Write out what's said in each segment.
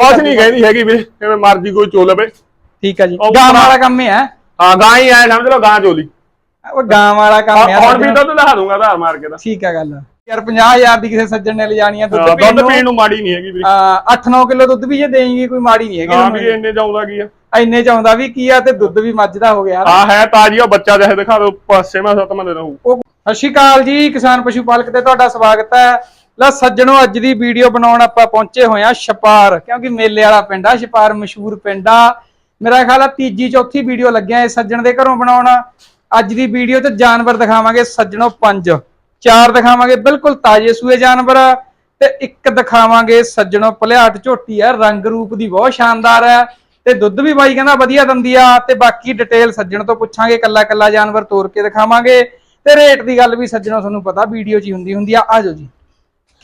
ਕੁਛ ਨਹੀਂ ਕਹਿੰਦੀ ਹੈਗੀ ਵੀਰੇ ਕਿਵੇਂ ਮਰਜ਼ੀ ਕੋਈ ਚੋ ਲਵੇ। ਠੀਕ ਆ ਜੀ। ਉਹ ਗਾਂ ਵਾਲਾ ਕੰਮ ਹੀ ਹੈ ਹਾਂ ਗਾਂ ਹੀ ਐ ਸਮਝ ਲਓ ਗਾਂ ਚੋਲੀ। ਉਹ ਗਾਂ ਵਾਲਾ ਕੰਮ ਹੈ ਹੁਣ ਵੀ ਦੁੱਧ ਦਿਖਾ ਦੂੰਗਾ ਆਧਾਰ ਮਾਰ ਕੇ ਦਾ ਠੀਕ ਆ ਗੱਲ। ਯਾਰ 50000 ਦੀ ਕਿਸੇ ਸੱਜਣ ਨੇ ਲਿਜਾਣੀ ਆ ਦੁੱਧ ਹਾਂ, ਪੀਣ ਦੁੱਧ ਨੂੰ। ਪੀਣ ਨੂੰ ਮਾੜੀ ਨਹੀਂ ਹੈਗੀ ਵੀਰੇ। 8-9 ਕਿਲੋ ਦੁੱਧ ਵੀ ਜੇ ਦੇਂਗੀ ਕੋਈ ਮਾੜੀ ਨਹੀਂ ਹੈਗੀ ਹਾਂ। ਵੀ ਇੰਨੇ ਜਾਉਂਦਾ ਕੀ ਆ? ਇੰਨੇ ਚਾਹੁੰਦਾ ਵੀ ਕੀ ਆ ਤੇ ਦੁੱਧ ਵੀ ਮੱਝ ਦਾ ਹੋ ਗਿਆ ਹਾਂ ਹੈ ਤਾਜੀ ਉਹ ਬੱਚਾ ਜਿਹੇ ਦਿਖਾ ਦਿਓ ਪਾਸੇ ਮੈਂ ਸੱਤਵਾਂ ਦੇ ਰਹੂ ਸਤਿ ਸ਼੍ਰੀ ਅਕਾਲ ਜੀ ਕਿਸਾਨ ਪਸ਼ੂ ਪਾਲਕ ਤੇ ਤੁਹਾਡਾ ਸਵਾਗਤ ਹੈ। ਲੈ ਸੱਜਣੋ, ਅੱਜ ਦੀ ਵੀਡੀਓ ਬਣਾਉਣ ਆਪਾਂ ਪਹੁੰਚੇ ਹੋਏ ਆ ਛਪਾਰ, ਕਿਉਂਕਿ ਮੇਲੇ ਵਾਲਾ ਪਿੰਡ ਆ, ਛਪਾਰ ਮਸ਼ਹੂਰ ਪਿੰਡ ਆ। ਮੇਰਾ ਖਿਆਲ ਆ ਤੀਜੀ ਚੌਥੀ ਵੀਡੀਓ ਲੱਗਿਆ ਇਸ ਸੱਜਣ ਦੇ ਘਰੋਂ ਬਣਾਉਣ। ਅੱਜ ਦੀ ਵੀਡੀਓ ਚ ਜਾਨਵਰ ਦਿਖਾਵਾਂਗੇ ਸੱਜਣੋ ਪੰਜ, ਚਾਰ ਦਿਖਾਵਾਂਗੇ ਬਿਲਕੁਲ ਤਾਜ਼ੇ ਸੂਏ ਜਾਨਵਰ ਤੇ ਇੱਕ ਦਿਖਾਵਾਂਗੇ ਸੱਜਣੋ ਭਲਿਆਟ ਝੋਟੀ ਆ, ਰੰਗ ਰੂਪ ਦੀ ਬਹੁਤ ਸ਼ਾਨਦਾਰ ਹੈ ਤੇ ਦੁੱਧ ਵੀ ਬਾਈ ਕਹਿੰਦਾ ਵਧੀਆ ਦਿੰਦੀ ਆ ਤੇ ਬਾਕੀ ਡਿਟੇਲ ਸੱਜਣ ਤੋਂ ਪੁੱਛਾਂਗੇ, ਕੱਲਾ ਕੱਲਾ ਜਾਨਵਰ ਤੋਰ ਕੇ ਦਿਖਾਵਾਂਗੇ ਤੇ ਰੇਟ ਦੀ ਗੱਲ ਵੀ ਸੱਜਣੋ ਤੁਹਾਨੂੰ ਪਤਾ, ਵੀਡੀਓ 'ਚ ਹੀ ਹੁੰਦੀ ਹੁੰਦੀ ਆ ਆਜੋ ਜੀ।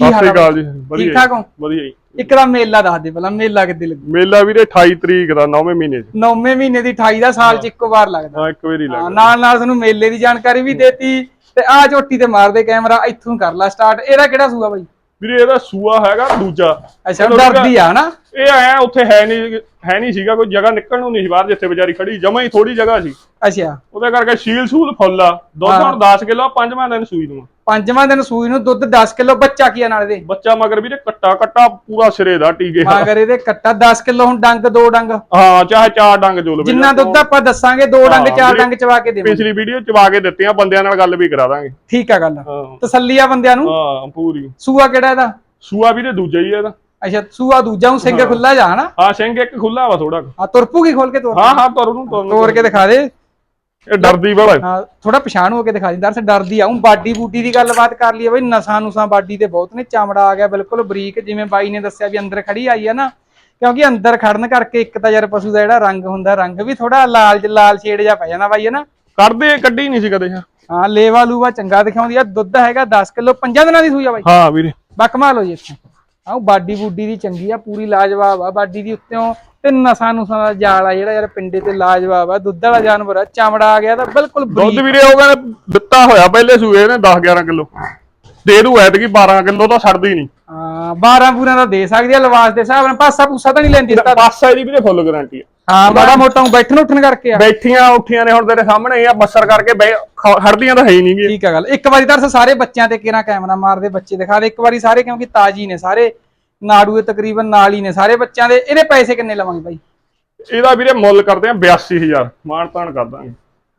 ਸਤਿ ਹਾਲ ਸ਼੍ਰੀ ਅਕਾਲ? ਜੀ ਵਧੀਆ ਠੀਕ ਠਾਕ ਹੋ? ਵਧੀਆ ਜੀ। ਇੱਕ ਦਾ ਮੇਲਾ ਦੱਸ ਦੇ ਪਹਿਲਾਂ ਮੇਲਾ ਕਿੱਦੇ ਲੱਗੂ ਮੇਲਾ ਵੀਰੇ 28 ਤਰੀਕ ਦਾ 9ਵੇਂ ਮਹੀਨੇ ਚ। ਨੌਵੇਂ ਮਹੀਨੇ ਦੀ 28 ਦਾ ਸਾਲ 'ਚ ਇੱਕੋ ਵਾਰ ਲੱਗਦਾ। ਹਾਂ ਇੱਕ ਵਾਰੀ ਹਾਂ, ਲੱਗ ਨਾਲ ਨਾਲ ਤੁਹਾਨੂੰ ਮੇਲੇ ਦੀ ਜਾਣਕਾਰੀ ਵੀ ਦੇਤੀ ਤੇ ਆ ਝੋਟੀ ਤੇ ਮਾਰਦੇ ਕੈਮਰਾ ਇੱਥੋਂ ਕਰ ਲਾ ਸਟਾਰਟ। ਇਹਦਾ ਕਿਹੜਾ ਸੂਆ ਬਾਈ? ਵੀਰੇ ਇਹਦਾ ਸੂਆ ਹੈਗਾ ਦੂਜਾ। ਅੱਛਾ ਡਰਦੀ ਆ ਨਾ ਇਹ ਆਇਆ ਉੱਥੇ ਹੈ ਨਹੀਂ ਹੈ ਨਹੀਂ ਸੀਗਾ ਕੋਈ ਜਗ੍ਹਾ ਨਿਕਲਣ ਨੂੰ ਨਹੀਂ ਸੀ ਬਾਹਰ ਜਿੱਥੇ ਵਿਚਾਰੀ ਖੜੀ ਜਮਾ ਹੀ ਥੋੜੀ ਜਗ੍ਹਾ ਸੀ। ਅੱਛਾ। ਉਹਦੇ ਕਰਕੇ ਸ਼ੀਲ ਸੂਲ ਫੁੱਲ ਆ। ਦੁੱਧ ਹਾਂ। ਹੁਣ 10 ਕਿਲੋ ਪੰਜਵਾਂ ਦਿਨ ਸੂਈ ਨੂੰ ਪੰਜਵਾਂ ਦਿਨ ਸੂਈ ਨੂੰ ਦੁੱਧ 10 ਕਿਲੋ ਬੱਚਾ ਕੀ ਆ ਨਾਲ ਦੇ ਬੱਚਾ ਮਗਰ ਵੀਰੇ ਕੱਟਾ ਕੱਟਾ ਪੂਰਾ ਸਿਰੇ ਦਾ ਟੀਕੇ। ਮਗਰ ਇਹਦੇ ਕੱਟਾ 10 ਕਿਲੋ ਹੁਣ ਡੰਗ ਦੋ ਡੰਗ। ਹਾਂ ਚਾਹੇ ਚਾਰ ਡੰਗ ਜੋ ਲਵੇ। ਜਿੰਨਾ ਦੁੱਧ ਆਪਾਂ ਦੱਸਾਂਗੇ ਦੋ ਡੰਗ ਹਾਂ, ਚਾਰ ਡੰਗ ਚਵਾ ਕੇ ਦੇਵਾਂਗੇ। ਪਿਛਲੀ ਵੀਡੀਓ ਚਵਾ ਕੇ ਦਿੱਤੀਆਂ ਬੰਦਿਆਂ ਨਾਲ ਗੱਲ ਵੀ ਕਰਾ ਦਾਂਗੇ। ਠੀਕ ਆ ਗੱਲ। ਹਾਂ। ਤਸੱਲੀ ਆ ਬੰਦਿਆਂ ਨੂੰ। ਹਾਂ ਪੂਰੀ। ਸੂਆ ਕਿਹੜਾ ਇਹਦਾ? ਸੂਆ ਵੀਰੇ ਦੂਜਾ ਹੀ ਆ ਇਹਦਾ। ਅੱਛਾ ਸੂਆ ਦੂਜਾ ਨੂੰ ਸਿੰਘ ਖੁੱਲਾ ਜਾ ਹਨਾ? ਹਾਂ ਸਿੰਘ ਇੱਕ ਖੁੱਲਾ ਵਾ ਥੋੜਾ ਆ ਤੁਰਪੂਗੀ ਖੋਲ ਕੇ ਤੋਰ ਹਾਂ ਹਾਂ ਤੁਰ ਨੂੰ ਤੁਰ ਕੇ ਦਿਖਾ ਦੇ। ਇਹ ਡਰਦੀ ਬੜਾ ਹੈ। ਹਾਂ ਥੋੜਾ ਪਛਾਣ ਹੋ ਕੇ ਦਿਖਾ ਦੇ। ਦਰਸ ਡਰਦੀ ਆਉਂ ਬਾਡੀ ਬੂਡੀ ਦੀ ਗੱਲਬਾਤ ਕਰ ਲਈਏ ਬਈ ਨਸਾਂ ਨੂਸਾਂ ਬਾਡੀ ਤੇ ਬਹੁਤ ਨੇ। ਚਮੜਾ ਆ ਗਿਆ ਬਿਲਕੁਲ ਬਰੀਕ। ਜਿਵੇਂ ਬਾਈ ਨੇ ਦੱਸਿਆ ਵੀ ਅੰਦਰ ਖੜੀ ਆਈ ਆ ਨਾ ਕਿਉਂਕਿ ਅੰਦਰ ਖੜਨ ਕਰਕੇ ਇੱਕ ਤਾਂ ਯਾਰ ਪਸ਼ੂ ਦਾ ਜਿਹੜਾ ਰੰਗ ਹੁੰਦਾ ਰੰਗ ਵੀ ਥੋੜਾ ਲਾਲ ਲਾਲ ਸ਼ੇਡ ਜਿਹਾ ਪੈ ਜਾਂਦਾ ਬਾਈ ਹੈ ਨਾ ਕੱਢਦੇ ਕੱਢੀ ਨਹੀਂ ਸੀ ਕਦੇ ਹਾਂ। ਹਾਂ ਲੇਵਾ ਲੂਵਾ ਚੰਗਾ ਦਿਖਾਉਂਦੀ ਆ। ਦੁੱਧ ਹੈਗਾ 10 ਕਿਲੋ ਪੰਜਾਂ ਦਿਨਾਂ ਦੀ ਸੂਈ ਆ ਬਾਈ। ਹਾਂ ਵੀਰੇ। ਬਕਮਾ ਲਓ ਜੀ ਇੱਥੋਂ। ਆਹ ਬਾਡੀ ਬੂਡੀ ਦੀ ਚੰਗੀ ਆ ਪੂਰੀ ਲਾਜਵਾਬ ਆ। ਬਾਡੀ ਦੀ ਉੱਤੋਂ ਤੇ ਨਸਾਂ ਨੂਸਾਂ ਦਾ ਜਾਲ ਆ ਜਿਹੜਾ ਯਾਰ ਪਿੰਡੇ ਤੇ ਲਾਜਵਾਬ ਆ। ਦੁੱਧ ਵਾਲਾ ਜਾਨਵਰ ਆ ਚਮੜਾ ਆ ਗਿਆ ਤਾਂ ਬਿਲਕੁਲ ਦੁੱਧ ਵੀਰੇ ਉਹ ਕਹਿੰਦੇ ਦਿੱਤਾ ਹੋਇਆ ਪਹਿਲੇ ਸੂਏ ਨੇ 10 11 ਕਿਲੋ। ਦੇ ਦੂ ਐਤਕੀ 12 ਕਿਲੋ ਤਾਂ ਛੱਡਦੀ ਨਹੀਂ ਹਾਂ 12 ਪੂਰਿਆਂ ਦਾ ਦੇ ਸਕਦੀ ਆ ਲਵਾਸ ਦੇ ਹਿਸਾਬ ਨਾਲ ਪਾਸਾ ਪੂਸਾ ਤਾਂ ਨਹੀਂ ਲੈਂਦੀ ਪਾਸਾ ਇਹਦੀ ਵੀਰੇ ਫੁੱਲ ਗਾਰੰਟੀ ਆ। ਹਾਂ ਮਾੜਾ ਮੋਟਾ ਬੈਠਣ ਉੱਠਣ ਕਰਕੇ ਆ। ਬੈਠੀਆਂ ਉੱਠੀਆਂ ਨੇ ਹੁਣ ਤੇਰੇ ਸਾਹਮਣੇ ਆ ਬੱਸਰ ਕਰਕੇ ਖੜਦੀਆਂ ਤਾਂ ਹੈ ਹੀ ਨਹੀਂਗੀ ਠੀਕ ਆ ਗੱਲ। ਇੱਕ ਵਾਰੀ ਤਾਂ ਸਾਰੇ ਬੱਚਿਆਂ ਤੇ ਕਿਹੜਾ ਕੈਮਰਾ ਮਾਰਦੇ ਬੱਚੇ ਦਿਖਾ ਦੇ। ਇੱਕ ਵਾਰੀ ਸਾਰੇ ਕਿਉਂਕਿ ਤਾਜੀ ਨੇ ਸਾਰੇ। ਨਾੜੂਏ ਤਕਰੀਬਨ ਨਾਲ ਹੀ ਨੇ ਸਾਰੇ ਬੱਚਿਆਂ ਦੇ। ਇਹਦੇ ਪੈਸੇ ਕਿੰਨੇ ਲਵਾਂਗੇ ਬਾਈ? ਇਹਦਾ ਵੀਰੇ ਮੁੱਲ ਕਰਦੇ ਆ 82000 ਮਾਣ ਤਾਣ ਕਰ ਦਾਂਗੇ।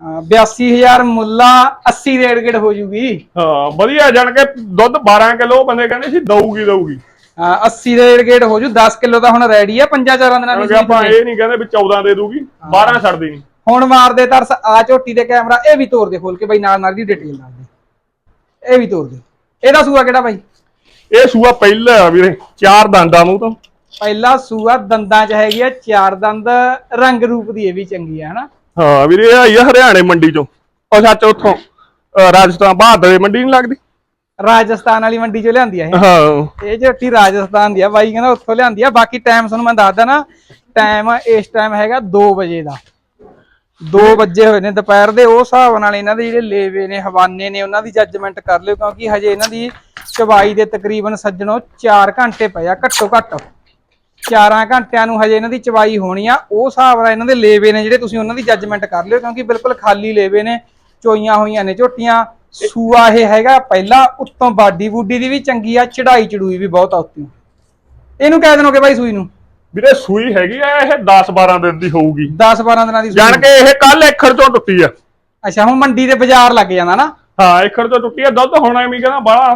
ਹਾਂ, 82000 ਮੁੱਲਾ 80 ਰੇਡ ਗੇੜ ਹੋ ਜੂਗੀ। ਹਾਂ ਵਧੀਆ ਜਾਣ ਕੇ ਦੁੱਧ 12 ਕਿਲੋ ਬੰਦੇ ਕਹਿੰਦੇ ਸੀ ਦਊਗੀ ਦਊਗੀ। 80 ਰੇਡ ਗੇੜ ਹੋ ਜੂ 10 ਕਿਲੋ ਤਾਂ ਹੁਣ ਰੈਡੀ ਆ ਪੰਜਾਂ ਚਾਰਾਂ ਦਿਨਾਂ ਦੀ ਆਪਾਂ ਇਹ ਨਹੀਂ ਕਹਿੰਦੇ ਵੀ 14 ਦੇ ਦੂਗੀ 12 ਛੱਡਦੀ ਨਹੀਂ। ਹੁਣ ਮਾਰਦੇ ਤਰਸ ਆ ਝੋਟੀ ਦੇ ਕੈਮਰਾ ਇਹ ਵੀ ਤੋੜ ਦੇ ਖੋਲ ਕੇ ਬਾਈ ਨਾਲ ਨਾਲ ਦੀ ਡਿਟੇਲ ਦੱਸ ਦੇ। ਇਹ ਵੀ ਤੋੜ ਦੇ। ਇਹਦਾ ਸੂਆ ਕਿਹੜਾ ਬਾਈ? ਇਹ ਸੂਆ ਪਹਿਲਾ ਆ ਵੀਰੇ ਚਾਰ ਦੰਦਾਂ ਮੂੰਹ ਤੋਂ। ਪਹਿਲਾ ਸੂਆ ਦੰਦਾਂ ਚ ਹੈਗੀ ਆ ਚਾਰ ਦੰਦ ਰੰਗ ਰੂਪ ਦੀ ਇਹ ਵੀ ਚੰਗੀ ਆ ਹਨਾ? ਹਾਂ ਵੀਰੇ ਇਹ ਆਈ ਆ ਹਰਿਆਣੇ ਮੰਡੀ ਚੋਂ। ਉਹ ਸੱਚ ਉੱਥੋਂ ਰਾਜਸਥਾਨ ਬਹਾਦਰ ਦੀ ਮੰਡੀ ਨਹੀਂ ਲੱਗਦੀ? ਰਾਜਸਥਾਨ ਵਾਲੀ ਮੰਡੀ ਚੋਂ ਲਿਆਂਦੀ ਆ ਇਹ। ਹਾਂ। ਇਹ ਝੋਟੀ ਰਾਜਸਥਾਨ ਦੀ ਆ ਬਾਈ ਕਹਿੰਦਾ ਉੱਥੋਂ ਲਿਆਂਦੀ ਆ। ਬਾਕੀ ਟਾਈਮ ਤੁਹਾਨੂੰ ਮੈਂ ਦੱਸਦਾ ਨਾ ਟਾਈਮ ਇਸ ਟਾਈਮ ਹੈਗਾ 2 ਵਜੇ ਦਾ। 2 ਵਜੇ ਹੋਏ ਨੇ ਦੁਪਹਿਰ ਦੇ ਉਹ ਹਿਸਾਬ ਨਾਲ ਇਹਨਾਂ ਦੇ ਜਿਹੜੇ ਲੇਵੇ ਨੇ ਹਵਾਨੇ ਨੇ ਉਹਨਾਂ ਦੀ ਜੱਜਮੈਂਟ ਕਰ ਲਿਓ ਕਿਉਂਕਿ ਹਜੇ ਇਹਨਾਂ ਦੀ ਚਵਾਈ ਦੇ ਤਕਰੀਬਨ ਸੱਜਣੋ 4 ਘੰਟੇ ਪਏ ਆ ਘੱਟੋ ਘੱਟ। 4 ਘੰਟਿਆਂ ਨੂੰ ਹਜੇ ਇਹਨਾਂ ਦੀ ਚਵਾਈ ਹੋਣੀ ਆ। ਉਹ ਹਿਸਾਬ ਨਾਲ ਇਹਨਾਂ ਦੇ ਲੇਵੇ ਨੇ ਜਿਹੜੇ ਤੁਸੀਂ ਉਹਨਾਂ ਦੀ ਜੱਜਮੈਂਟ ਕਰ ਲਿਓ ਕਿਉਂਕਿ ਬਿਲਕੁਲ ਖਾਲੀ ਲੇਵੇ ਨੇ ਚੋਈਆਂ ਹੋਈਆਂ ਨੇ ਝੋਟੀਆਂ। ਸੂਆ ਇਹ ਹੈਗਾ ਪਹਿਲਾ ਉੱਤੋਂ ਬਾਡੀ ਬੂਡੀ ਦੀ ਵੀ ਚੰਗੀ ਆ ਚੜਾਈ ਚੜੂਈ ਵੀ ਬਹੁਤ ਆ ਉੱਤੋਂ। ਇਹਨੂੰ ਕਹਿ ਦੇਣੋਗੇ ਬਾਈ ਸੂਈ ਨੂੰ। ਵੀਰੇ ਸੂਈ ਹੈਗੀ ਆ ਇਹ 10 12 ਦਿਨ ਦੀ ਹੋਊਗੀ। 10 12 ਦਿਨਾਂ ਦੀ ਸੂਈ। ਜਾਣ ਕੇ ਇਹ ਕੱਲ ਏਖੜ ਚੋਂ ਟੁੱਟੀ ਆ। ਅੱਛਾ ਹੁਣ ਮੰਡੀ ਦੇ ਬਾਜ਼ਾਰ ਲੱਗ ਜਾਂਦਾ ਨਾ। ਹਾਂ ਏਖੜ ਚੋਂ ਟੁੱਟੀ ਆ ਦੁੱਧ ਹੁਣ ਐਵੇਂ ਕਹਿੰਦਾ ਬਾਹਲਾ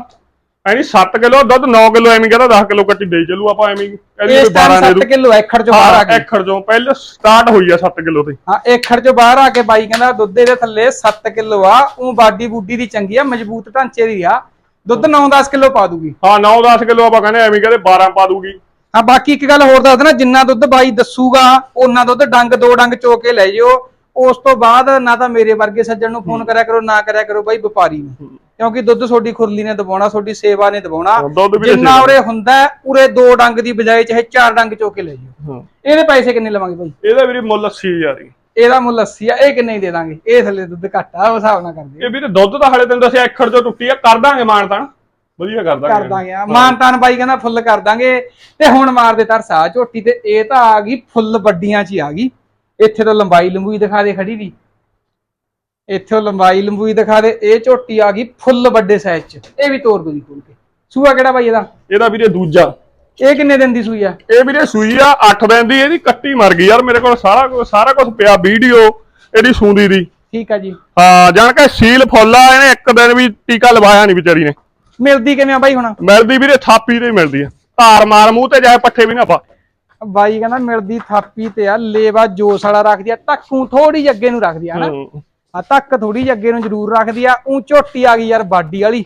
ਐਨੀ 7 ਕਿਲੋ ਦੁੱਧ 9 ਕਿਲੋ ਐਵੇਂ ਕਹਿੰਦਾ 10 ਕਿਲੋ ਕੱਟੀ ਦੇ ਚੱਲੂ ਆਪਾਂ ਐਵੇਂ ਕੋਈ 12 ਟਾਈਮ ਦੇ 7 ਦੂ ਕਿਲੋ ਏਖੜ ਚੋਂ ਬਾਹਰ ਆ ਗਈ। ਏਖੜ ਚੋਂ ਪਹਿਲੇ ਸਟਾਰਟ ਹੋਈ ਆ 7 ਕਿਲੋ ਤੇ। ਹਾਂ ਏਖੜ ਚੋਂ ਬਾਹਰ ਆ ਕੇ ਬਾਈ ਕਹਿੰਦਾ ਦੁੱਧ ਦੇ ਥੱਲੇ 7 ਕਿਲੋ ਆ ਉਹ ਬਾਡੀ ਬੂਡੀ ਦੀ ਚੰਗੀ ਆ ਮਜ਼ਬੂਤ ਢਾਂਚੇ ਦੀ ਆ। ਦੁੱਧ 9-10 ਕਿਲੋ ਪਾ ਦੂਗੀ ਹਾਂ 9-10 ਕਿਲੋ ਆਪਾਂ ਕਹਿੰਦੇ ਐਵੇਂ ਕਹਿੰਦੇ 12 ਪਾ ਦੂਗੀ ਹਾਂ ਬਾਕੀ ਇੱਕ ਗੱਲ ਹੋਰ ਦੱਸ ਦੇਣਾ ਜਿੰਨਾ ਦੁੱਧ ਬਾਈ ਦੱਸੂਗਾ ਉਹਨਾਂ ਦੁੱਧ ਡੰਗ ਦੋ ਡੰਗ ਚੋ ਕੇ ਲੈ ਜਿਓ। ਉਸ ਤੋਂ ਬਾਅਦ ਨਾ ਤਾਂ ਮੇਰੇ ਵਰਗੇ ਸੱਜਣ ਨੂੰ ਫੋਨ ਕਰਿਆ ਕਰੋ ਨਾ ਕਰਿਆ ਕਰੋ ਬਾਈ ਵਪਾਰੀ ਨੂੰ। ਕਿਉਂਕਿ ਦੁੱਧ ਤੁਹਾਡੀ ਖੁਰਲੀ ਨੇ ਦਬਾਉਣਾ ਤੁਹਾਡੀ ਸੇਵਾ ਨੇ ਦਬਾਉਣਾ। ਜਿੰਨਾ। ਉਰੇ ਹੁੰਦਾ ਉਰੇ ਦੋ ਡੰਗ ਦੀ ਬਜਾਏ ਚਾਹੇ ਚਾਰ ਡੰਗ ਚੋ ਕੇ ਲੈ ਜਿਓ। ਇਹਦੇ ਪੈਸੇ ਕਿੰਨੇ ਲਵਾਂਗੇ ਬਾਈ ਇਹਦਾ ਵੀਰੇ ਮੁੱਲ 80000 ਹੀ। ਇਹਦਾ ਮੁੱਲ 80 ਆ ਇਹ ਕਿੰਨੇ ਦੇ ਦਾਂਗੇ? ਇਹ ਥੱਲੇ ਦੁੱਧ ਘੱਟ ਆ ਉਹ ਹਿਸਾਬ ਨਾਲ ਕਰਦੇ ਇਹ ਵੀਰੇ ਦੁੱਧ ਤਾਂ ਹਲੇ ਤੈਨੂੰ ਦੱਸਿਆ ਏਖੜ ਚੋਂ ਟੁੱਟੀ ਆ ਕਰ ਦਾਂਗੇ ਮਾਣ ਤਾਂ ਵਧੀਆ ਕਰ ਕਰ ਦਾਂਗੇ ਦਾਂਗੇ ਆ। ਮਾਨਤਾਨ ਬਾਈ ਕਹਿੰਦਾ ਫੁੱਲ ਕਰ ਦਾਂਗੇ ਤੇ ਹੁਣ ਮਾਰ ਦੇ ਤਰਸਾ ਝੋਟੀ ਤੇ ਇਹ ਤਾਂ ਆ ਗਈ ਫੁੱਲ ਵੱਡੀਆਂ ਚ ਹੀ ਆ ਗਈ। ਇੱਥੇ ਤਾਂ ਲੰਬਾਈ ਲੰਬੂਈ ਦਿਖਾ ਦੇ ਖੜੀ ਦੀ। ਇੱਥੇ ਲੰਬਾਈ ਲੰਬੂਈ ਦਿਖਾ ਦੇ ਇਹ ਝੋਟੀ ਆ ਗਈ ਫੁੱਲ ਵੱਡੇ ਸਾਈਜ਼ ਚ ਇਹ ਵੀ ਤੋਰ ਦੋ ਜੀ ਖੋਲ ਕੇ। ਸੂਆ ਕਿਹੜਾ ਬਾਈ ਇਹਦਾ? ਇਹਦਾ ਵੀਰੇ ਦੂਜਾ। ਇਹ ਕਿੰਨੇ ਦਿਨ ਦੀ ਸੂਈ ਆ? ਇਹ ਵੀਰੇ ਸੂਈ ਆ 8 ਦਿਨ ਦੀ ਇਹਦੀ ਕੱਟੀ ਮਰ ਗਈ ਯਾਰ ਮੇਰੇ ਕੋਲ ਸਾਰਾ ਕੁਝ ਸਾਰਾ ਕੁਝ ਪਿਆ ਵੀਡੀਓ ਇਹਦੀ ਸੂੰਦੀ ਦੀ। ਠੀਕ ਆ ਜੀ। ਹਾਂ ਜਾਣ ਕੇ ਸੀਲ ਫੁੱਲ ਇਹਨੇ ਇੱਕ ਦਿਨ ਵੀ ਟੀਕਾ ਲਵਾਇਆ ਨਹੀਂ ਵਿਚਾਰੀ ਨੇ। ਮਿਲਦੀ ਕਿਵੇਂ ਆ ਬਾਈ ਹੁਣ? ਮਿਲਦੀ ਵੀਰੇ ਥਾਪੀ ਤੇ ਮਿਲਦੀ ਆ। ਧਾਰ ਮਾਰ ਮੂੰਹ ਤੇ ਜਾਏ ਪੱਠੇ ਵੀ ਨਾ ਪਾ। ਬਾਈ ਕਹਿੰਦਾ ਮਿਲਦੀ ਥਾਪੀ ਤੇ ਆ ਲੇਵਾ ਜੋਸ ਵਾਲਾ ਰੱਖਦੀ ਆ ਟੱਕੂ ਥੋੜੀ ਅੱਗੇ ਨੂੰ ਰੱਖਦੀ ਆ ਹਨਾ। ਆ ਤੱਕ ਥੋੜੀ ਜਿਹੀ ਅੱਗੇ ਨੂੰ ਜ਼ਰੂਰ ਰੱਖਦੀ ਆ। ਉਂ ਝੋਟੀ ਆ ਗਈ ਯਾਰ ਬਾਡੀ ਵਾਲੀ।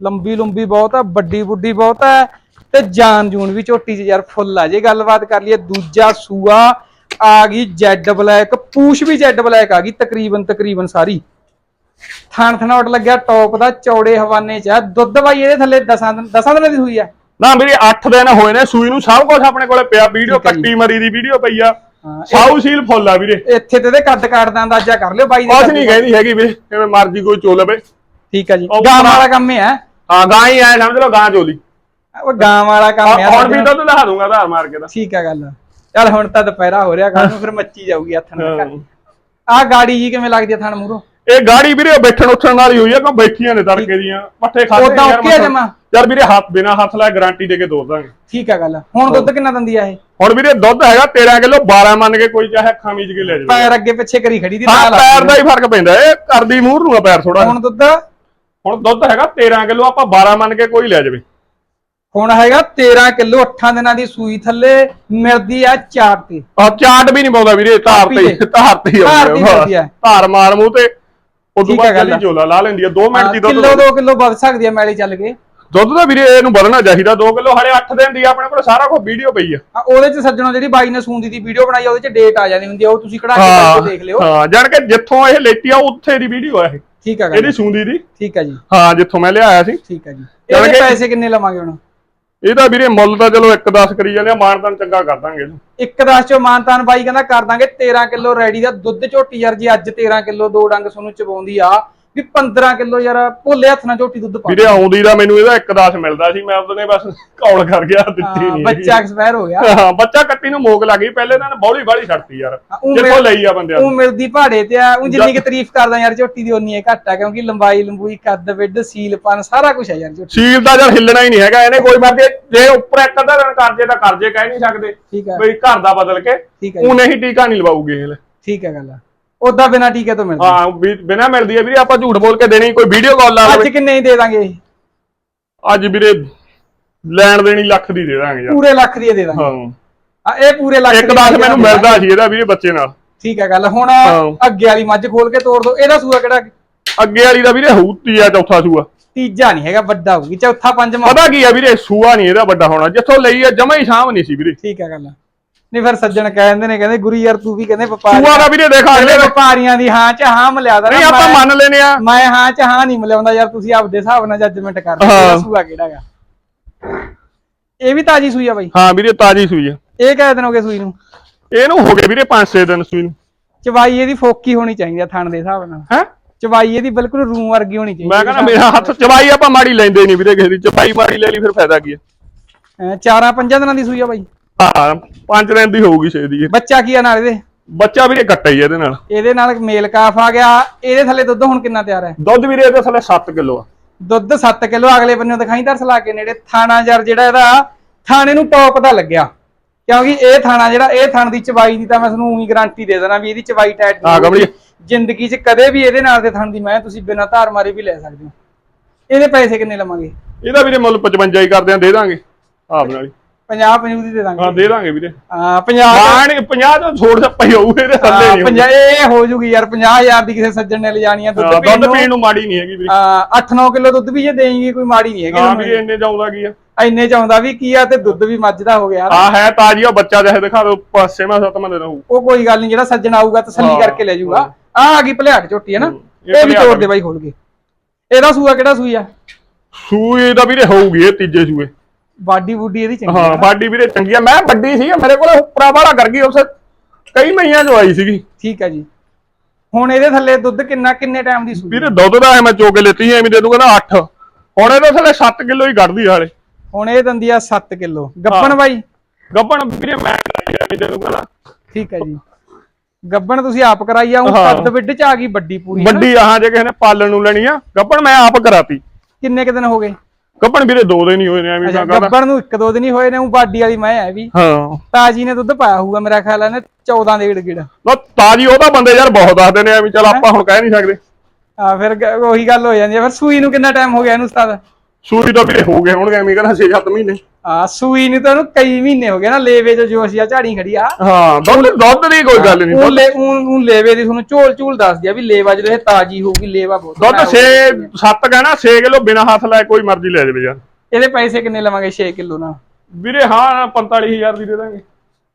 ਲੰਬੀ ਲੰਬੀ ਬਹੁਤ ਆ ਵੱਡੀ ਬੁੱਢੀ ਬਹੁਤ ਆ। ਤੇ ਜਾਨ ਜੂਨ ਵੀ ਝੋਟੀ 'ਚ ਯਾਰ ਫੁੱਲ ਆ। ਜੇ ਗੱਲਬਾਤ ਕਰ ਲਈਏ ਦੂਜਾ ਸੂਆ ਆ ਗਈ ਜੈਡ ਬਲੈਕ ਪੂਛ ਵੀ ਜੈਡ ਬਲੈਕ ਆ ਗਈ ਤਕਰੀਬਨ ਤਕਰੀਬਨ ਸਾਰੀ। ਥਾਣ ਥਣਾਉਟ ਲੱਗਿਆ ਟੌਪ ਦਾ ਚੌੜੇ ਹਵਾਨੇ 'ਚ ਆ। ਦੁੱਧ ਬਾਈ ਇਹਦੇ ਥੱਲੇ 10 ਦਿਨ 10 ਦਿਨਾਂ ਦੀ ਹੋਈ ਆ। ਨਾ ਵੀਰੇ 8 ਦਿਨ ਹੋਏ ਨੇ ਸੂਈ ਨੂੰ। ਸਭ ਕੁਝ ਆਪਣੇ ਕੋਲੇ ਪਿਆ। ਵੀਡੀਓ। ਕੱਟੀ ਮਰੀ ਦੀ ਵੀਡੀਓ ਪਈ ਆ। ਸਾਊ ਸੀਲ ਫੁੱਲ ਆ ਵੀਰੇ। ਇੱਥੇ ਤੇ ਇਹਦੇ ਕੱਦ ਕਾਟ ਦਾ ਅੰਦਾਜ਼ਾ ਕਰ ਲਿਓ ਬਾਈ ਦੇ ਕੁਛ ਨਹੀਂ ਕਹਿੰਦੀ ਹੈਗੀ ਵੀਰੇ ਕਿਵੇਂ ਮਰਜ਼ੀ ਕੋਈ ਚੋ ਲਵੇ। ਠੀਕ ਆ ਜੀ। ਗਾਂ ਵਾਲਾ ਕੰਮ ਹੀ ਹੈ ਗਾਂ ਹੀ ਐ ਸਮਝ ਲਓ ਗਾਂ ਚੋਲੀ। ਉਹ ਗਾਂ ਵਾਲਾ ਕੰਮ ਹੈ ਹੁਣ ਵੀ ਦੁੱਧ ਲਹਾ ਦੂੰਗਾ ਧਾਰ ਮਾਰ ਕੇ ਦਾ ਠੀਕ ਆ ਗੱਲ। ਚੱਲ ਹੁਣ ਤਾਂ ਦੁਪਹਿਰਾ ਹੋ ਰਿਹਾ ਕੱਲ ਨੂੰ ਫਿਰ ਮੱਚੀ ਜਾਊਗੀ ਹੱਥਾਂ। ਨਾਲ। ਆ ਗਾੜੀ ਜੀ ਕਿਵੇਂ ਲੱਗਦੀ ਆ ਥਣ ਮੂਰੋਂ? ਇਹ ਗਾੜੀ ਵੀਰੇ ਬੈਠਣ ਉੱਠਣ ਵਾਲੀ ਹੋਈ ਆ ਕਿਉਂ ਬੈਠੀਆਂ ਨੇ ਤੜਕੇ ਦੀਆਂ? ਪੱਠੇ ਖਾਦੇ ਉਦਾਂ ਯਾਰ okay ਆ ਮਤਲਬ- ਜਮਾਂ? ਯਾਰ ਵੀਰੇ ਹੱਥ ਬਿਨਾ ਹੱਥ ਲੈ ਗਾਰੰਟੀ ਦੇ ਕੇ ਦੋ ਦਾਂਗੇ। ਠੀਕ ਆ ਗੱਲ। ਹੁਣ ਦੁੱਧ ਕਿੰਨਾ ਦਿੰਦੀ ਆ ਇਹ? ਹੁਣ ਵੀਰੇ ਦੁੱਧ ਹੈਗਾ 13 ਕਿਲੋ 12 ਮੰਨ ਕੇ ਕੋਈ ਚਾਹੇ ਅੱਖਾਂ ਮੀਚ ਕੇ ਲੈ ਜਾਵੇ। ਪੈਰ ਅੱਗੇ ਪਿੱਛੇ ਕਰੀ ਖੜੀ ਦੀ ਨਾਲ ਪੈਰ ਦਾ ਹੀ ਫ਼ਰਕ ਪੈਂਦਾ ਇਹ ਕਰਦੀ ਮੂੰਹ ਨੂੰ ਆ ਪੈਰ ਥੋੜਾ ਹੁਣ ਦੁੱਧ? ਹੁਣ ਦੁੱਧ ਹੈਗਾ 13 ਕਿਲੋ ਆਪਾਂ 12 ਮੰਨ ਕੇ ਕੋਈ ਲੈ ਜਾਵੇ। ਹੁਣ ਹੈਗਾ 13 ਕਿਲੋ 8 ਦਿਨਾਂ ਦੀ ਸੂਈ ਥੱਲੇ ਮਿਲਦੀ ਆ ਚਾਰ ਤੇ। ਆ ਚਾਟ ਵੀ ਨਹੀਂ ਪਾਉਂਦਾ ਵੀਰੇ ਧਾਰ ਤੇ। ਧਾਰ ਤੇ ਆਉਂਦੀ ਆ। ਧਾਰ ਮਾਰ ਮੂੰਹ ਤੇ। ਉਦੋਂ ਠੀਕ ਬਾਅਦ ਗੱਲ। ਝੋਲਾ ਲਾ ਲੈਂਦੀ ਆ 2 ਮਿੰਟ ਦੀ ਦੁੱਧ ਕਿਲੋ 2 ਕਿਲੋ ਵੱਧ ਸਕਦੀ ਆ ਮੈਲੀ ਚੱਲ ਕੇ। ਦੁੱਧ ਦਾ ਵੀਰੇ ਇਹਨੂੰ ਵਧਣਾ ਚਾਹੀਦਾ 2 ਕਿਲੋ ਹਲੇ 8 ਦਿਨ ਦੀ ਆ, ਆਪਣੇ ਕੋਲ ਸਾਰਾ ਕੁਝ ਵੀਡੀਓ ਪਈ ਆ। ਆ ਉਹਦੇ ਚ ਸੱਜਣੋ ਜਿਹੜੀ ਬਾਈ ਨੇ ਸੂੰਦੀ ਦੀ ਵੀਡੀਓ ਬਣਾਈ ਆ ਉਹਦੇ ਚ ਡੇਟ ਆ ਜਾਂਦੀ ਹੁੰਦੀ ਆ ਉਹ ਤੁਸੀਂ ਕਢਾ ਕੇ ਕਰਕੇ ਦੇਖ ਲਿਓ। ਹਾਂ ਜਾਣ ਕੇ ਜਿੱਥੋਂ ਇਹ ਲੈਤੀ ਆ ਉੱਥੇ ਦੀ ਵੀਡੀਓ ਆ ਇਹ। ਠੀਕ ਆ ਗੱਲ। ਇਹਦੀ ਸੂੰਦੀ ਦੀ ਠੀਕ ਆ ਜੀ। ਹਾਂ ਜਿੱਥੋਂ ਮੈਂ ਲਿਆਇਆ ਸੀ। ਠੀਕ ਆ ਜੀ। ਜਾਣੀ ਇਹਦੇ ਪੈਸੇ ਕਿੰਨੇ ਲਵਾਂਗੇ ਹੁਣ? ਇਹਦਾ ਵੀਰੇ ਮੁੱਲ ਤਾਂ ਚਲੋ 1-10 ਕਰੀ ਜਾਂਦੇ ਆ, ਮਾਨਤਾਨ ਚੰਗਾ ਕਰ ਦਾਂਗੇ ਇਹਨੂੰ। ਇੱਕ ਦਸ ਚੋਂ ਮਾਨਤਾਨ ਬਾਈ ਕਹਿੰਦਾ ਕਰ ਦਾਂਗੇ 13 ਕਿਲੋ ਰੈਡੀ ਦਾ ਦੁੱਧ ਝੋਟੀ ਯਾਰ ਜੀ ਅੱਜ 13 ਕਿਲੋ ਦੋ ਡੰਗ ਤੁਹਾਨੂੰ ਚਬਾਉਂਦੀ ਆ। ਵੀ 15 ਕਿਲੋ ਯਾਰ ਭੋਲੇ ਹੱਥ ਨਾਲ ਝੋਟੀ ਦੁੱਧ ਪਾ ਵੀਰੇ ਆਉਂਦੀ ਦਾ ਮੈਨੂੰ ਇਹਦਾ 1-10 ਮਿਲਦਾ ਸੀ ਮੈਂ ਉਹਨੇ ਬਸ ਕੌਲ ਕਰ ਗਿਆ ਦਿੱਤੀ ਨਹੀਂ। ਬੱਚਾ ਐਕਸਪਾਇਰ ਹੋ ਗਿਆ। ਹਾਂ ਬੱਚਾ ਕੱਟੀ ਨੂੰ ਮੋਕ ਲੱਗ ਗਈ ਪਹਿਲੇ ਤਾਂ ਬੌਲੀ ਬਾਲੀ ਛੱਡਤੀ ਯਾਰ। ਜਿੱਥੋਂ ਲਈ ਆ ਬੰਦਿਆਂ ਉਹ ਨੂੰ ਮਿਲਦੀ ਪਹਾੜੇ ਤੇ ਆ ਉਹ ਜਿੰਨੀ ਕਿ ਤਾਰੀਫ ਕਰਦਾ ਯਾਰ ਝੋਟੀ ਦੀ ਉਨੀ ਹੈ ਘੱਟ ਆ ਕਿਉਂਕਿ ਲੰਬਾਈ ਲੰਬੂਈ ਕੱਦ ਵਿੱਡ ਸੀਲਪਨ ਸਾਰਾ ਕੁਝ ਹੈ ਯਾਰ ਝੋਟੀ ਸੀਲ ਦਾ ਯਾਰ ਹਿੱਲਣਾ ਹੀ ਨਹੀਂ ਹੈਗਾ ਇਹਨੇ ਕੋਈ ਮਰਜ਼ੀ ਜੇ ਉੱਪਰ ਇੱਕ ਅੱਧਾ ਦਿਨ ਕਰਜੇ ਤਾਂ ਕਰਜੇ ਕਹਿ ਨਹੀਂ ਸਕਦੇ ਆ। ਬਈ ਘਰ ਦਾ ਬਦਲ ਕੇ ਆ ਉਹ ਨਹੀਂ ਟੀਕਾ ਨਹੀਂ ਲਵਾਉਗੇ ਇਹ। ਠੀਕ ਹੈ ਗੱਲ ਉਦਾਂ ਬਿਨਾ ਟੀਕੇ ਤੋਂ ਮਿਲਦਾ। ਹਾਂ ਵੀ ਬਿਨਾ ਮਿਲਦੀ ਹੈ ਵੀਰੇ ਆਪਾਂ ਝੂਠ ਬੋਲ ਕੇ ਦੇਣੀ ਕੋਈ ਵੀਡੀਓ ਕਾਲ ਲਾ ਅੱਜ ਲਵੇ ਕਿੰਨੇ ਹੀ ਦੇ ਦਾਂਗੇ? ਅੱਜ ਵੀਰੇ ਲੈਣ ਦੇਣੀ ਲੱਖ ਦੀ ਦੇ ਦਾਂਗੇ ਯਾਰ। ਪੂਰੇ ਲੱਖ ਦੀ ਦੇ ਦਾਂਗੇ। ਹਾਂ। ਆ ਇਹ ਪੂਰੇ ਲੱਖ ਇੱਕ ਦੀ ਦਸ ਮੈਨੂੰ। ਮਿਲਦਾ ਸੀ ਇਹਦਾ ਵੀਰੇ ਬੱਚੇ ਨਾਲ। ਠੀਕ ਹੈ ਗੱਲ ਹੁਣ ਹਾਂ। ਅੱਗੇ ਵਾਲੀ ਮੱਝ ਖੋਲ ਕੇ ਤੋੜ ਦੋ। ਇਹਦਾ ਸੂਆ ਕਿਹੜਾ? ਅੱਗੇ ਵਾਲੀ ਦਾ ਵੀਰੇ ਹੂਤੀ ਆ ਚੌਥਾ ਸੂਆ। ਤੀਜਾ ਨਹੀਂ ਹੈਗਾ ਵੱਡਾ ਹੋਊਗੀ। ਚੌਥਾ ਪੰਜਵਾਂ। ਪਤਾ ਕੀ ਆ ਵੀਰੇ ਸੂਆ ਨਹੀਂ ਇਹਦਾ ਵੱਡਾ ਹੋਣਾ। ਜਿੱਥੋਂ ਲਈ ਆ ਜਮਾ ਹੀ ਸਾਂਭ ਨਹੀਂ ਸੀ ਵੀਰੇ। ਠੀਕ ਹੈ ਗੱਲ। ਨਹੀਂ ਫਿਰ ਸੱਜਣ ਕਹਿੰਦੇ ਨੇ ਕਹਿੰਦੇ ਗੁਰੂ ਯਾਰ ਤੂੰ ਵੀ ਕਹਿੰਦੇ ਵਪਾਰੀ ਸੂਆ ਦਾ ਵੀਰੇ ਦੇਖ ਅਗਲੇ ਵਪਾਰੀਆਂ ਦੀ ਹਾਂ ਚ ਹਾਂ ਮਿਲਿਆ ਦਾ ਨਹੀਂ ਆਪਾਂ ਮੰਨ ਲੈਨੇ ਆ ਮੈਂ ਹਾਂ ਚ ਹਾਂ ਨਹੀਂ ਮਿਲਾਉਂਦਾ ਯਾਰ ਤੁਸੀਂ ਆਪਦੇ ਹਿਸਾਬ ਨਾਲ ਜੱਜਮੈਂਟ ਕਰ ਲਓ ਸੂਆ ਕਿਹੜਾਗਾ ਇਹ ਵੀ ਤਾਜੀ ਸੂਈ ਆ ਬਾਈ। ਹਾਂ ਵੀਰੇ ਤਾਜੀ ਸੂਈ ਆ। ਇਹ ਕਿਹ ਦਿਨ ਹੋ ਗਏ ਸੂਈ ਨੂੰ ਇਹਨੂੰ ਹੋ ਗਏ ਵੀਰੇ 5-6 ਦਿਨ ਸੂਈ ਨੂੰ। ਚਵਾਈ ਇਹਦੀ ਫੋਕੀ ਹੋਣੀ ਚਾਹੀਦੀ ਆ ਥਣ ਦੇ ਹਿਸਾਬ ਨਾਲ। ਹੈ? ਚਵਾਈ ਇਹਦੀ ਬਿਲਕੁਲ ਰੂਮ ਵਰਗੀ ਹੋਣੀ ਚਾਹੀਦੀ ਮੈਂ ਕਹਿੰਦਾ ਮੇਰਾ ਹੱਥ ਚਵਾਈ ਆਪਾਂ ਮਾੜੀ ਲੈਂਦੇ ਨਹੀਂ ਵੀਰੇ ਕਿਸੇ ਦੀ ਚਵਾਈ ਮਾੜੀ ਲੈ ਲਈ ਫਿਰ ਫਾਇਦਾ ਕੀ ਆ? ਚਾਰਾਂ ਪੰਜਾਂ ਦਿਨਾਂ ਦੀ ਸੂਈ ਆ ਬਾਈ। ਹਾਂ ਪੰਜ ਦੀ ਹੋਊਗੀ ਛੇ ਦੀ। ਇਹ। ਬੱਚਾ ਕੀ ਆ ਨਾਲ ਇਹਦੇ? ਬੱਚਾ ਵੀਰੇ ਕੱਟਾ ਹੀ ਆ ਇਹਦੇ ਨਾਲ। ਇਹਦੇ ਨਾਲ ਮੇਲ ਕਾਫ ਆ ਗਿਆ। ਇਹਦੇ ਥੱਲੇ ਦੁੱਧ ਹੁਣ ਕਿੰਨਾ ਤਿਆਰ ਹੈ? ਦੁੱਧ ਵੀਰੇ ਇਹਦੇ ਥੱਲੇ 7 ਕਿਲੋ ਆ। ਦੁੱਧ 7 ਕਿਲੋ ਅਗਲੇ ਬੰਨੇ ਦਿਖਾਈ ਦਰਸ ਲਾ ਕੇ ਨੇੜੇ। ਥਾਣਾ ਜਰ ਜਿਹੜਾ ਇਹਦਾ ਥਾਣੇ ਨੂੰ ਟੌਪ ਦਾ ਲੱਗਿਆ। ਕਿਉਂਕਿ ਇਹ ਥਾਣਾ ਜਿਹੜਾ ਇਹ ਥਣ ਦੀ ਚਵਾਈ ਦੀ ਤਾਂ ਮੈਂ ਤੁਹਾਨੂੰ ਉਹੀ ਗਾਰੰਟੀ ਦੇ ਦੇਣਾ ਵੀ ਇਹਦੀ ਚਵਾਈ ਟਾਈਟ ਹਾਂ, ਗਮਲੀ। ਜ਼ਿੰਦਗੀ 'ਚ ਕਦੇ ਵੀ ਇਹਦੇ ਨਾਲ ਦੇ ਥਣ ਦੀ ਮੈਂ ਤੁਸੀਂ ਬਿਨਾਂ ਧਾਰ ਮਾਰੇ ਵੀ ਲੈ ਸਕਦੇ ਹੋ। ਇਹਦੇ ਪੈਸੇ ਕਿੰਨੇ ਲਵਾਂਗੇ? ਇਹਦਾ ਵੀਰੇ ਮੁੱਲ 55 ਹੀ ਕਰਦੇ ਆ ਦੇ ਦਾਂਗੇ। ਆਪ ਨਾਲ ਹੀ। 50 50 ਦੀ ਦੇ ਦਾਂਗੇ। ਹਾਂ ਦੇ ਦਾਂਗੇ ਵੀਰੇ। ਹਾਂ 50 ਮਾਣ 50 ਤੋਂ ਛੋੜ ਛੱਪਾ ਹੀ ਹੋਊ ਇਹਦੇ ਥੱਲੇ ਹਾਂ, ਨਹੀਂ ਪੰਜਾਹ ਇਹ ਹੋ ਜੂਗੀ ਯਾਰ 50000 ਦੀ ਕਿਸੇ ਸੱਜਣ ਨੇ ਲਿਜਾਣੀ ਆ ਹਾਂ, ਦੁੱਧ ਦੁੱਧ ਪੀਣ ਪੀਣ ਨੂੰ ਮਾੜੀ ਨਹੀਂ ਹੈਗੀ ਵੀਰੇ। 8-9 ਕਿਲੋ ਦੁੱਧ ਵੀ ਜੇ ਦੇਂਗੀ ਕੋਈ ਮਾੜੀ ਨਹੀਂ ਹੈਗੀ। ਹਾਂ। ਵੀ ਇੰਨੇ ਜਾਉਂਦਾ ਕੀ ਆ? ਇੰਨੇ ਚ ਆਉਂਦਾ ਵੀ ਕੀ ਆ ਤੇ ਦੁੱਧ ਵੀ ਮੱਝ ਦਾ ਹੋ ਗਿਆ ਆ ਹੈ ਤਾਜੀ ਉਹ ਬੱਚਾ ਜਿਹੇ ਦਿਖਾ ਦੋ ਪਾਸੇ ਮੈਂ ਸੱਤਵਾਂ ਦਿਨ ਹੋਊ। ਉਹ ਕੋਈ ਗੱਲ ਨਹੀਂ ਜਿਹੜਾ ਸੱਜਣ ਆਊਗਾ ਤਸੱਲੀ ਹਾਂ, ਕਰਕੇ ਲੈ ਜਾਊਗਾ। ਆ ਆ ਗਈ ਭਲਿਆਟ ਝੋਟੀ ਹੈ ਨਾ? ਇਹ ਵੀ ਤੋੜ ਦੇ ਬਾਈ ਖੋਲ ਕੇ। ਇਹਦਾ ਸੂਆ ਕਿਹੜਾ ਸੂਈ ਆ? ਸੂਏ ਦਾ ਵੀਰੇ ਹੋਊਗੀ ਇਹ ਤੀਜੇ ਸੂਏ। ਬਾਡੀ ਬੁੱਡੀ ਇਹਦੀ ਚੰਗੀ ਹਾਂ ਬਾਡੀ ਵੀਰੇ ਚੰਗੀ ਆ। ਮੈਂ ਵੱਡੀ ਸੀ ਮੇਰੇ ਕੋਲ ਉੱਪਰਾ ਵਾਲਾ ਕਰ ਗਈ ਉਸ। ਕਈ ਮਹੀਨਿਆਂ ਜੋ ਆਈ ਸੀਗੀ। ਠੀਕ ਆ ਜੀ। ਹੁਣ ਇਹਦੇ ਥੱਲੇ ਦੁੱਧ ਕਿੰਨਾ ਕਿੰਨੇ ਟਾਈਮ ਦੀ ਸੂਈ? ਵੀਰੇ ਦੁੱਧ ਦਾ ਮੈਂ ਚੋ ਕੇ ਲੈਤੀ ਐ ਵੀ ਦੇ ਦੂੰਗਾ ਨਾ 8 ਹੁਣ ਇਹਦੇ ਥੱਲੇ 7 ਕਿਲੋ ਹੀ ਕੱਢਦੀ ਹਾਲੇ। ਹੁਣ ਇਹ ਦੰਦੀ ਆ 7 ਕਿਲੋ। ਗੱਬਣ। ਬਾਈ? ਗੱਬਣ ਵੀਰੇ ਮੈਂ ਨਹੀਂ ਤੈਨੂੰ ਕਹਿੰਦਾ ਠੀਕ ਹੈ ਜੀ। ਗੱਬਣ ਤੁਸੀਂ ਆਪ ਕਰਾਈ ਆ ਉਹ। ਕੱਦ ਵਿੱਡ ਚ ਆ ਗਈ ਵੱਡੀ ਪੂਰੀ? ਵੱਡੀ ਆਹ ਜੇ ਕਿਸੇ ਨੇ ਪਾਲਣ ਨੂੰ ਲੈਣੀ ਆ ਗੱਬਣ ਮੈਂ ਆਪ ਕਰਾਤੀ। ਕਿੰਨੇ ਕੁ ਦਿਨ ਹੋ ਗਏ? ਗੱਬਣ ਵੀਰੇ ਦੋ ਦਿਨ ਹੀ ਹੋਏ ਨੇ ਐਵੇਂ ਅੱਛਾ ਮੈਂ ਕਹਦਾ। ਗੱਬਣ ਨੂੰ ਇੱਕ ਦੋ ਦਿਨ ਹੀ ਹੋਏ ਨੇ ਉਹ ਬਾਡੀ ਵਾਲੀ ਮੈਂ ਹੈ ਵੀ। ਹਾਂ। ਤਾਜੀ ਨੇ ਦੁੱਧ ਪਾਇਆ ਹੋਊਗਾ ਮੇਰਾ ਖਿਆਲ ਹੈ ਨੇ 14 ਦੇ ਗੇੜ ਗੇੜ। ਲੋ ਤਾਜੀ ਉਹਦਾ ਬੰਦੇ ਯਾਰ ਬਹੁਤ ਦੱਸਦੇ ਨੇ ਐਵੇਂ ਚਲ ਆਪਾਂ ਹੁਣ ਕਹਿ ਨਹੀਂ ਸਕਦੇ। ਆ ਫਿਰ ਗ- ਉਹੀ ਗੱਲ ਹੋ ਜਾਂਦੀ ਹੈ ਫਿਰ ਸੂਈ ਨੂੰ ਕਿੰਨਾ ਟਾਈਮ ਹੋ ਗਿਆ ਇਹਨੂੰ ਉਸਤਾਦ? ਸੂਈ ਤਾਂ ਵੀਰੇ ਹੋ ਗਏ ਹੁਣ ਐਵੇਂ ਕਹਿੰਦਾ 6-7 ਮਹੀਨੇ। ਆ ਸੂਈ ਨੂੰ ਤਾਂ ਉਹਨੂੰ ਕਈ ਮਹੀਨੇ ਹੋ ਗਏ ਨਾ ਲੇਵੇ ਚ ਜੋ ਅਸੀਂ ਆ ਝਾੜੀ ਖੜੀ ਆ। ਹਾਂ ਦੁੱਧ ਦੁੱਧ ਦੀ ਕੋਈ ਗੱਲ ਨਹੀਂ ਉਹ ਲੈ ਉਹ ਲੇਵੇ ਦੀ ਤੁਹਾਨੂੰ ਝੋਲ ਝੂਲ ਦੱਸਦੀ ਆ ਵੀ ਲੇਵਾ ਜਦੋਂ ਇਹ ਤਾਜੀ ਹੋਊਗੀ ਲੇਵਾ ਬਹੁਤ ਦੁੱਧ ਬਣਾਇਆ 6 7 ਕਹਿਣਾ 6 ਕਿਲੋ ਬਿਨਾ ਹੱਥ ਲਾਏ ਕੋਈ ਮਰਜ਼ੀ ਲੈ ਜਾਵੇ ਯਾਰ। ਇਹਦੇ ਪੈਸੇ ਕਿੰਨੇ ਲਵਾਂਗੇ 6 ਕਿਲੋ ਨਾਲ? ਵੀਰੇ ਹਾਂ 45000 ਦੀ ਦੇ ਦਾਂਗੇ।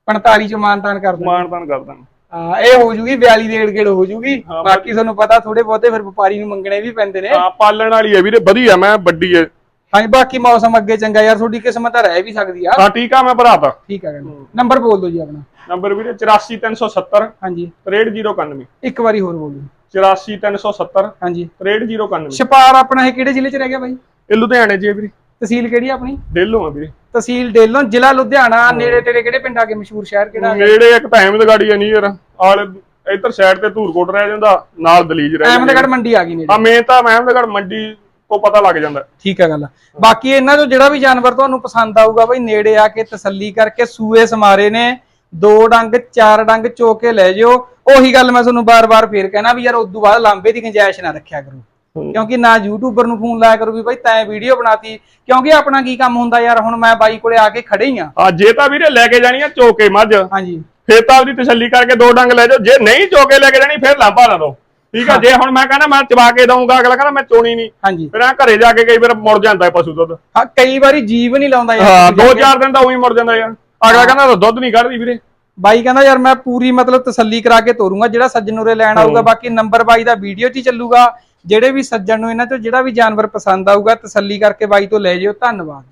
45 ਚ ਮਾਨਤਾਨ ਕਰ ਦਾਂਗੇ। ਮਾਨਤਾਨ ਕਰ ਦਾਂਗੇ। ਹਾਂ ਇਹ ਹੋ ਜੂਗੀ 42 ਦੇ ਗੇੜ ਹੋ ਜੂਗੀ। ਬਾਕੀ ਤੁਹਾਨੂੰ ਪਤਾ ਥੋੜੇ ਬਹੁਤੇ ਫਿਰ ਵਪਾਰੀ ਨੂੰ ਮੰਗਣੇ ਵੀ ਪੈਂਦੇ ਨੇ। ਹਾਂ ਪਾਲਣ ਵਾਲੀ ਹੈ ਵੀਰੇ ਵਧੀਆ ਮੈਂ ਵੱਡੀ ਹੈ। ਹਾਂਜੀ ਬਾਕੀ ਮੌਸਮ ਅੱਗੇ ਚੰਗਾ ਯਾਰ ਤੁਹਾਡੀ ਕਿਸਮਤ ਤਾਂ ਰਹਿ ਵੀ ਸਕਦੀ ਆ। ਹਾਂ ਠੀਕ ਆ ਮੈਂ ਭਰਾਤਾ ਠੀਕ ਆ ਨੰਬਰ ਬੋਲ ਦਿਓ ਜੀ ਆਪਣਾ। ਨੰਬਰ ਵੀਰੇ 84370 ਹਾਂਜੀ। 63091 ਇੱਕ ਵਾਰੀ ਹੋਰ ਬੋਲ ਦਿਓ। 84370 ਹਾਂਜੀ। 63091 ਛਪਾਰ ਆਪਣਾ ਇਹ ਕਿਹੜੇ ਜ਼ਿਲ੍ਹੇ ਚ ਰਹਿ ਗਿਆ ਬਾਈ? ਇਹ ਲੁਧਿਆਣੇ ਹੈ ਵੀਰੇ। ਤਹਿਸੀਲ ਕਿਹੜੀ ਆ ਆਪਣੀ? ਡੇਲੋਂ ਆ ਵੀਰੇ। ਤਹਿਸੀਲ ਡੇਲੋਂ ਜ਼ਿਲ੍ਹਾ ਲੁਧਿਆਣਾ ਨੇੜੇ ਤੇਰੇ ਕਿਹੜੇ ਪਿੰਡ ਆ ਕੇ ਮਸ਼ਹੂਰ ਸ਼ਹਿਰ ਕਿਹੜਾ? ਨੇੜੇ ਇੱਕ ਤਾਂ ਅਹਿਮਦਗੜੀ ਆ ਨੀਅਰ। ਆਲੇ ਇੱਧਰ ਸਾਈਡ ਤੇ ਧੂਰਕੋਟ ਰਹਿ ਜਾਂਦਾ ਨਾਲ ਦਲੀਜ ਰਹਿ ਜਾਂਦਾ ਅਹਿਮਦਗੜ੍ਹ ਮੰਡੀ ਆ ਗਈ ਨੇੜੇ। ਆ ਮੇਨ ਤਾਂ ਅਹਿਮਦਗੜ ਮੰਡੀ ਤੋਂ ਪਤਾ ਲੱਗ ਜਾਂਦਾ। ਠੀਕ ਆ ਗੱਲ। ਬਾਕੀ ਇਹਨਾਂ ਚੋਂ ਜਿਹੜਾ ਵੀ ਜਾਨਵਰ ਤੁਹਾਨੂੰ ਪਸੰਦ ਆਊਗਾ ਬਈ ਨੇੜੇ ਆ ਕੇ ਤਸੱਲੀ ਕਰਕੇ ਸੂਏ ਸਮਾਰੇ ਨੇ ਦੋ ਡੰਗ ਚਾਰ ਡੰਗ ਚੋ ਕੇ ਲੈ ਜਿਓ। ਉਹੀ ਗੱਲ ਮੈਂ ਤੁਹਾਨੂੰ ਬਾਰ-ਬਾਰ ਫੇਰ ਕਹਿਣਾ ਵੀ ਯਾਰ ਉਦੋਂ ਬਾਅਦ ਲਾਂਬੇ ਦੀ ਗੁੰਜਾਇਸ਼ ਨਾ ਰੱਖਿਆ ਕਰੋ। ਕਿਉਂਕਿ ਨਾ ਯੂਟਿਊਬਰ ਨੂੰ ਫੋਨ ਲਾਇਆ ਕਰੋ ਵੀ ਬਈ ਤੈਂ ਵੀਡੀਓ ਬਣਾਤੀ। ਕਿਉਂਕਿ ਆਪਣਾ ਕੀ ਕੰਮ ਹੁੰਦਾ ਯਾਰ ਹੁਣ ਮੈਂ ਬਾਈ ਕੋਲੇ ਆ ਕੇ ਖੜੇ ਹੀ ਆ। ਆ ਜੇ ਤਾਂ ਵੀਰੇ ਲੈ ਕੇ ਜਾਣੀ ਆ ਚੋਕੇ ਮੱਝ। ਹਾਂਜੀ। ਫੇਰ ਤਾਂ ਆਪਦੀ ਤਸੱਲੀ ਕਰਕੇ ਦੋ ਡੰਗ ਲੈ ਜਾਓ। ਜੇ ਨਹੀਂ ਚੋਕੇ ਲੈ ਕੇ ਜਾਣੀ ਫੇਰ ਲਾਂਭਾ ਲਾ ਦੋ। ਠੀਕ ਆ ਜੇ ਹੁਣ ਮੈਂ ਕਹਿੰਦਾ ਮੈਂ ਚਬਾ ਕੇ ਦਊਂਗਾ ਅਗਲਾ ਕਹਿੰਦਾ ਮੈਂ ਚੋਣੀ ਨਹੀਂ। ਹਾਂਜੀ। ਫਿਰ ਆ ਘਰੇ ਜਾ ਕੇ ਕਈ ਵਾਰ ਮੁੜ ਜਾਂਦਾ ਹੈ ਪਸ਼ੂ ਦੁੱਧ। ਹਾਂ ਕਈ ਵਾਰੀ ਜੀਵ ਨਹੀਂ ਲਾਉਂਦਾ ਹਾਂ ਯਾਰ ਦੋ ਚਾਰ ਦਿਨ ਤਾਂ ਉਹੀ ਮੁੜ ਜਾਂਦਾ ਯਾਰ। ਅਗਲਾ ਕਹਿੰਦਾ ਦੁੱਧ ਨਹੀਂ ਕੱਢਦੀ ਵੀਰੇ। ਬਾਈ ਕਹਿੰਦਾ ਯਾਰ ਮੈਂ ਪੂਰੀ ਮਤਲਬ ਤਸੱਲੀ ਕਰਾ ਕੇ ਤੋਰੂੰਗਾ ਜਿਹੜਾ ਸੱਜਣ ਉਰੇ ਲੈਣ ਆਊਗਾ ਬਾਕੀ ਨੰਬਰ ਬਾਈ ਦਾ ਵੀਡੀਓ 'ਚ ਹੀ ਚੱਲੂਗਾ। ਜਿਹੜੇ ਵੀ ਸੱਜਣ ਨੂੰ ਇਹਨਾਂ ਚੋਂ ਜਿਹੜਾ ਵੀ ਜਾਨਵਰ ਪਸੰਦ ਆਊਗਾ ਤਸੱਲੀ ਕਰਕੇ ਬਾਈ ਤੋਂ ਲੈ ਜਿਓ। ਧੰਨਵਾਦ